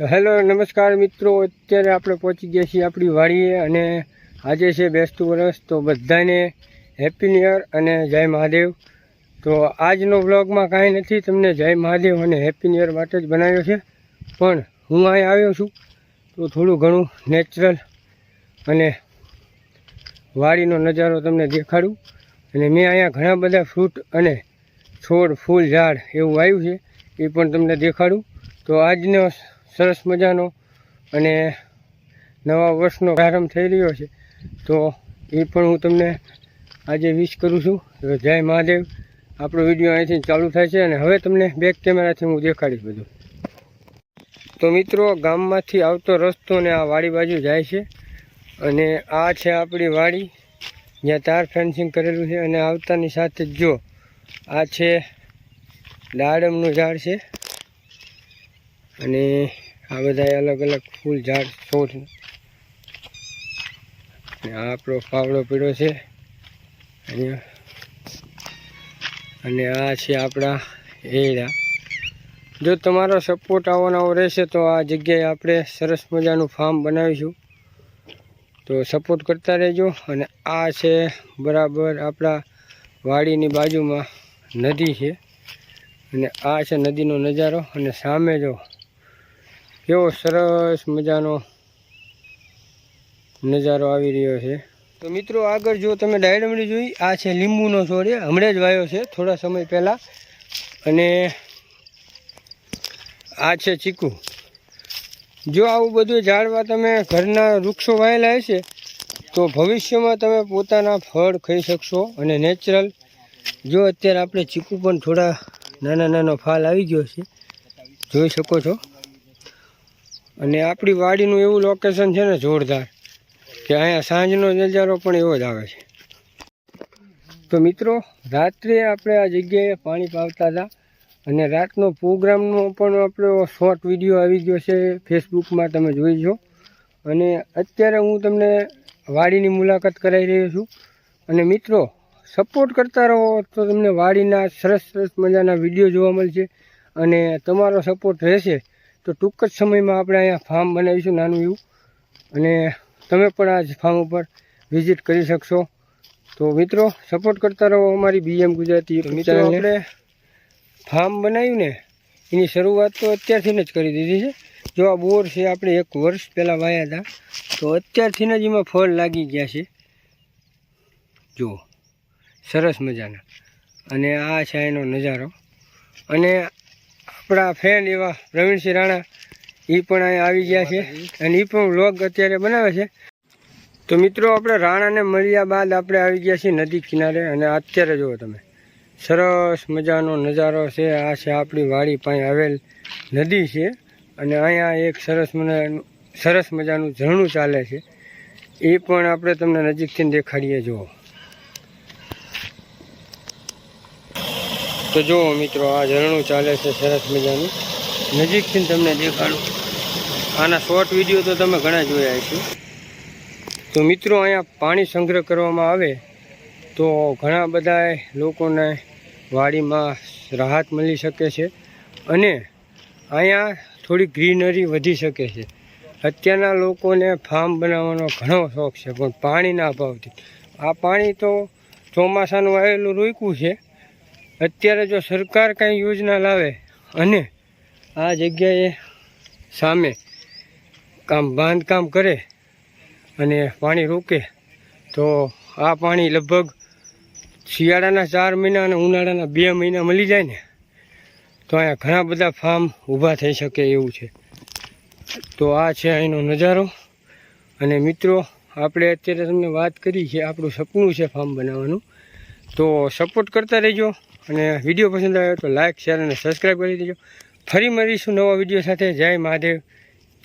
Hello, નમસ્કાર મિત્રો. અત્યારે આપણે પહોંચી ગયા છીએ આપણી વાડીએ અને આજે છે બેસતું વરસ. તો બધાને હેપી ન્યુ અને જય મહાદેવ. તો આજનો વ્લોગમાં કાંઈ નથી, તમને જય મહાદેવ અને હેપી ન્યુ માટે જ બનાવ્યો છે. પણ હું અહીં આવ્યો છું. તો થોડું ઘણું નેચરલ અને વાડીનો નજારો તમને દેખાડું. અને મેં અહીંયા ઘણા બધા ફ્રૂટ અને છોડ, ફૂલ, ઝાડ એવું આવ્યું છે. એ પણ તમને દેખાડું. તો આજનો સરસ મજાનો અને નવા વર્ષનો પ્રારંભ થઈ રહ્યો છે. તો એ પણ હું તમને આજે વિશ કરું છું. જય મહાદેવ. આપણો વીડિયો અહીંથી ચાલુ થાય છે અને હવે તમને બેક કેમેરાથી હું દેખાડીશ બધું. તો મિત્રો, ગામમાંથી આવતો રસ્તો ને આ વાડી બાજુ જાય છે અને આ છે આપણી વાડી. જ્યાં તાર ફેન્સિંગ કરેલું છે અને આવતાની સાથે જ જો આ છે દાડમનું ઝાડ છે. અને આ બધા અલગ અલગ ફૂલ ઝાડ છોડ અને આ આપણો પાવડો પીળો છે. અહીંયા અને આ છે આપણા એડા જો તમારો સપોર્ટ આવવાનો રહેશે તો આ જગ્યાએ આપણે સરસ મજાનું ફાર્મ બનાવીશું. તો સપોર્ટ કરતા રહેજો અને આ છે બરાબર આપણા વાડીની બાજુમાં નદી છે. અને આ છે નદીનો નજારો અને સામે જો કેવો સરસ મજાનો નજારો આવી રહ્યો છે. તો મિત્રો આગળ જો તમે ડાયડમડી જોઈ, આ છે લીંબુનો છોડ હમણાં જ વાયો છે થોડા સમય પહેલાં. અને આ છે ચીકુ. જો આવું બધું ઝાડવા તમે ઘરના વૃક્ષો વાયેલા હશે, તો ભવિષ્યમાં તમે પોતાના ફળ ખાઈ શકશો અને નેચરલ. જો અત્યારે આપણે ચીકુ પણ થોડા નાના નાનો ફાલ આવી ગયો છે, જોઈ શકો છો. અને આપણી વાડીનું એવું લોકેશન છે ને જોરદાર કે અહીંયા સાંજનો નજારો પણ એવો જ આવે છે. તો મિત્રો, રાત્રે આપણે આ જગ્યાએ પાણી પાવતા હતા અને રાતનો પ્રોગ્રામનો પણ આપણો શોર્ટ વીડિયો આવી ગયો છે ફેસબુકમાં તમે જોઈ જો અને અત્યારે હું તમને વાડીની મુલાકાત કરાવી રહ્યો છું. અને મિત્રો સપોર્ટ કરતા રહો તો તમને વાડીના સરસ સરસ મજાના વીડિયો જોવા મળશે અને તમારો સપોર્ટ રહેશે. તો ટૂંક જ સમયમાં આપણે અહીંયા ફાર્મ બનાવીશું નાનું એવું. અને તમે પણ આ ફાર્મ ઉપર વિઝિટ કરી શકશો. તો મિત્રો સપોર્ટ કરતા રહો અમારી બીએમ ગુજરાતી મિત્રો આપણે ફાર્મ બનાવ્યું ને એની શરૂઆત તો અત્યારથી જ કરી દીધી છે. જો આ બોર છે આપણે એક વર્ષ પહેલાં વાયા હતા. તો અત્યારથી જ એમાં ફળ લાગી ગયા છે. જુઓ સરસ મજાના. અને આ છે એનો નજારો. અને આપણા ફ્રેન્ડ એવા પ્રવીણસિંહ રાણા એ પણ અહીંયા આવી ગયા છે. અને એ પણ વ્લોગ અત્યારે બનાવે છે. તો મિત્રો, આપણે રાણાને મળ્યા બાદ આપણે આવી ગયા છીએ નદી કિનારે. અને અત્યારે જુઓ તમે, સરસ મજાનો નજારો છે. આ છે આપણી વાડી પાસે આવેલ નદી છે. અને અહીંયા એક સરસ મજાનું સરસ મજાનું ઝરણું ચાલે છે. એ પણ આપણે તમને નજીકથી દેખાડીએ જુઓ. તો જુઓ મિત્રો, આ ઝરણું ચાલે છે સરસ મજાનું. નજીકથી તમને દેખાડું. આના શોર્ટ વીડિયો તો તમે ઘણા જોયા છો તો મિત્રો, અહીંયા પાણી સંગ્રહ કરવામાં આવે તો ઘણા બધા લોકોને વાડીમાં રાહત મળી શકે છે અને અહીંયા થોડી ગ્રીનરી વધી શકે છે. અત્યારના લોકોને ફાર્મ બનાવવાનો ઘણો શોખ છે, પણ પાણીના અભાવથી. આ પાણી તો ચોમાસાનું આવેલું રોક્યું છે અત્યારે જો સરકાર કાંઈ યોજના લાવે અને આ જગ્યાએ સામે કામ બાંધકામ કરે અને પાણી રોકે, તો આ પાણી લગભગ શિયાળાના ચાર મહિના અને ઉનાળાના બે મહિના મળી જાય ને, તો અહીંયા ઘણા બધા ફાર્મ ઊભા થઈ શકે એવું છે. તો આ છે અહીંનો નજારો. અને મિત્રો, આપણે અત્યારે તમને વાત કરી છે આપણું સપનું છે ફાર્મ બનાવવાનું. તો સપોર્ટ કરતા રહેજો અને વીડિયો પસંદ આવ્યો તો લાઇક શેર અને સબસ્ક્રાઈબ કરી દેજો. ફરી મળીશું નવા વીડિયો સાથે. જય મહાદેવ.